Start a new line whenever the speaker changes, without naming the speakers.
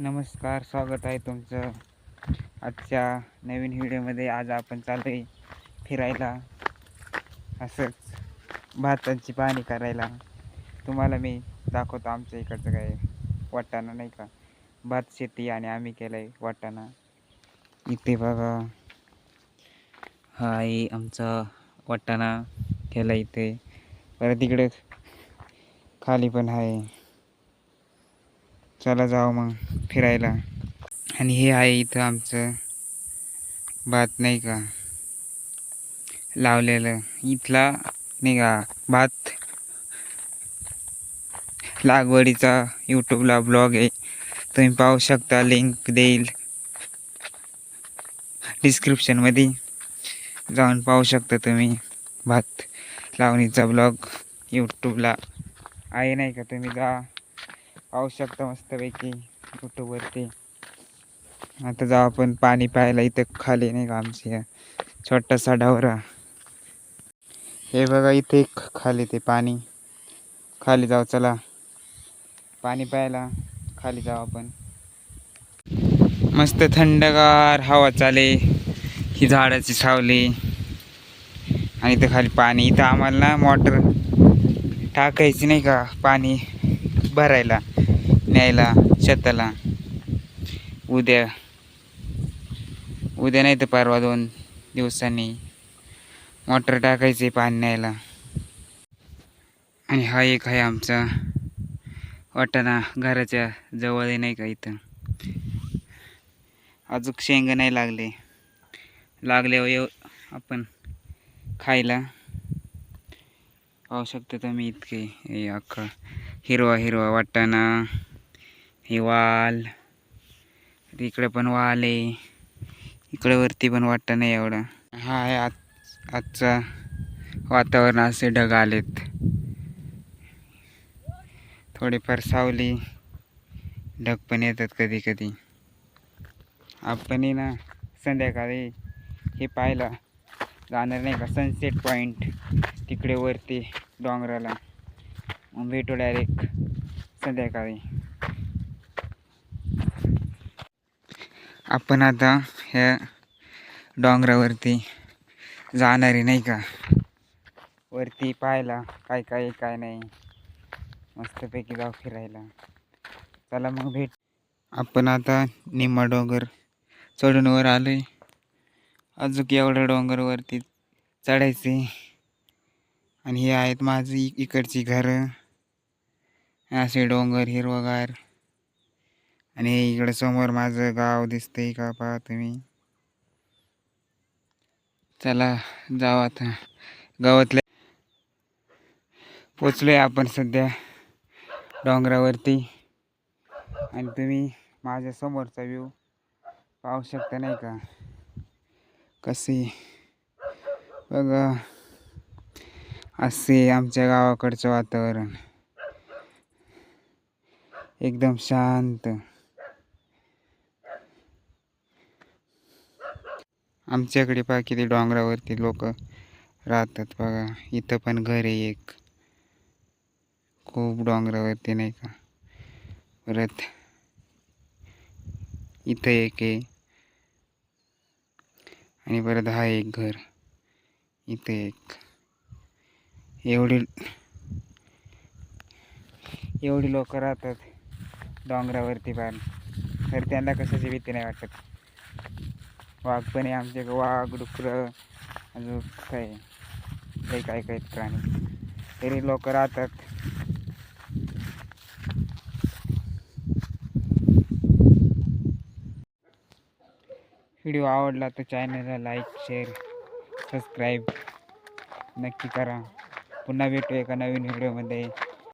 नमस्कार स्वागत आहे तुमचं. आजच्या नवीन व्हिडिओमध्ये आज आपण चाललो आहे फिरायला. असंच भाताची पाहणी करायला. तुम्हाला मी दाखवतो आमच्या इकडचं काय वाटाणा नाही का? भात शेती आणि आम्ही केलं आहे वाटाणा. इथे बघा. हा आहे आमचा वाटाणा केला इथे. परत इकडे खाली पण आहे. चला जाऊ मग फिरायला. आणि हे आहे इथं आमचं भात नाही का? लावलेलं. इथला नाही का भात. लागवडीचा यूट्यूबला ब्लॉग आहे. तुम्ही पाहू शकता लिंक देईल. डिस्क्रिप्शनमध्ये जाऊन पाहू शकता तुम्ही भात लावणीचा ब्लॉग यूट्यूबला आहे नाही का? तुम्ही जा. पाहू शकता मस्तपैकी यूट्यूबवरती आता जाऊ आपण पाणी पाहायला इथं खाली नाही का आमची छोटासा डावरा हे बघा इथे खाली ते पाणी. खाली जाऊ चला. पाणी प्यायला खाली जाऊ आपण. मस्त थंडगार हवा चाले. ही झाडाची सावली. आणि इथं खाली पाणी. इथं आम्हाला ना मोटर टाकायची नाही का? पाणी भरायला. न्यायला शेताला. उद्या उद्या नाही तर परवा दोन दिवसांनी मोटर टाकायचे पाणी न्यायला. आणि हा एक आहे आमचा वाटाणा घराच्या जवळ नाही का इथं? अजून शेंग नाही लागले. लागल्यावर येऊ आपण खायला. पाहू शकता तुम्ही इतके अख्खा हिरवा हिरवा वाटाणा. हे वाल. इकडे पण वाल आहे. इकडे वरती पण वाटतं नाही एवढं. हा आहे आज आजचा वातावरण असे ढग आलेत. थोडीफार सावली. ढग पण येतात कधी कधी आपण ना संध्याकाळी हे पाहायला जाणार नाही का? सनसेट पॉईंट तिकडे वरती डोंगराला. भेटू डायरेक्ट संध्याकाळी. आपण आता ह्या डोंगरावरती जाणारे नाही का? वरती पाहायला काय काय काय नाही. मस्तपैकी जाऊ फिरायला. चला मग भेट. आपण आता निम्मा डोंगर चढून वर आलो आहे अजून एवढ्या डोंगरवरती चढायचे आणि हे आहेत माझी इकडची घरं. असे डोंगर हिरवगार. आणि इकडे इकडं समोर माझं गाव दिसतंय का पहा तुम्ही? चला जाऊ आता. गावातल्या पोचलोय आपण सध्या डोंगरावरती. आणि तुम्ही माझ्या समोरचा व्ह्यू पाहू शकता नाही का? कसे? बघा. असे आमच्या गावाकडचं वातावरण. एकदम शांत. आमच्याकडे पहा किती डोंगरावरती लोक राहतात बघा. इथं पण घर आहे एक. खूप डोंगरावरती नाही का? परत इथं एक आहे. आणि परत हा एक घर. इथं एक. एवढी एवढी लोक राहतात डोंगरावरती पण. तर त्यांना कशाची भीती नाही वाटत. वाघ पण आहे आमच्या वाघ डुकरं अजून काय? काही काय काही प्राणी. तरी लोक राहतात. व्हिडिओ आवडला तर चॅनलला लाईक शेअर सबस्क्राईब नक्की करा. पुन्हा भेटू एका नवीन व्हिडिओमध्ये.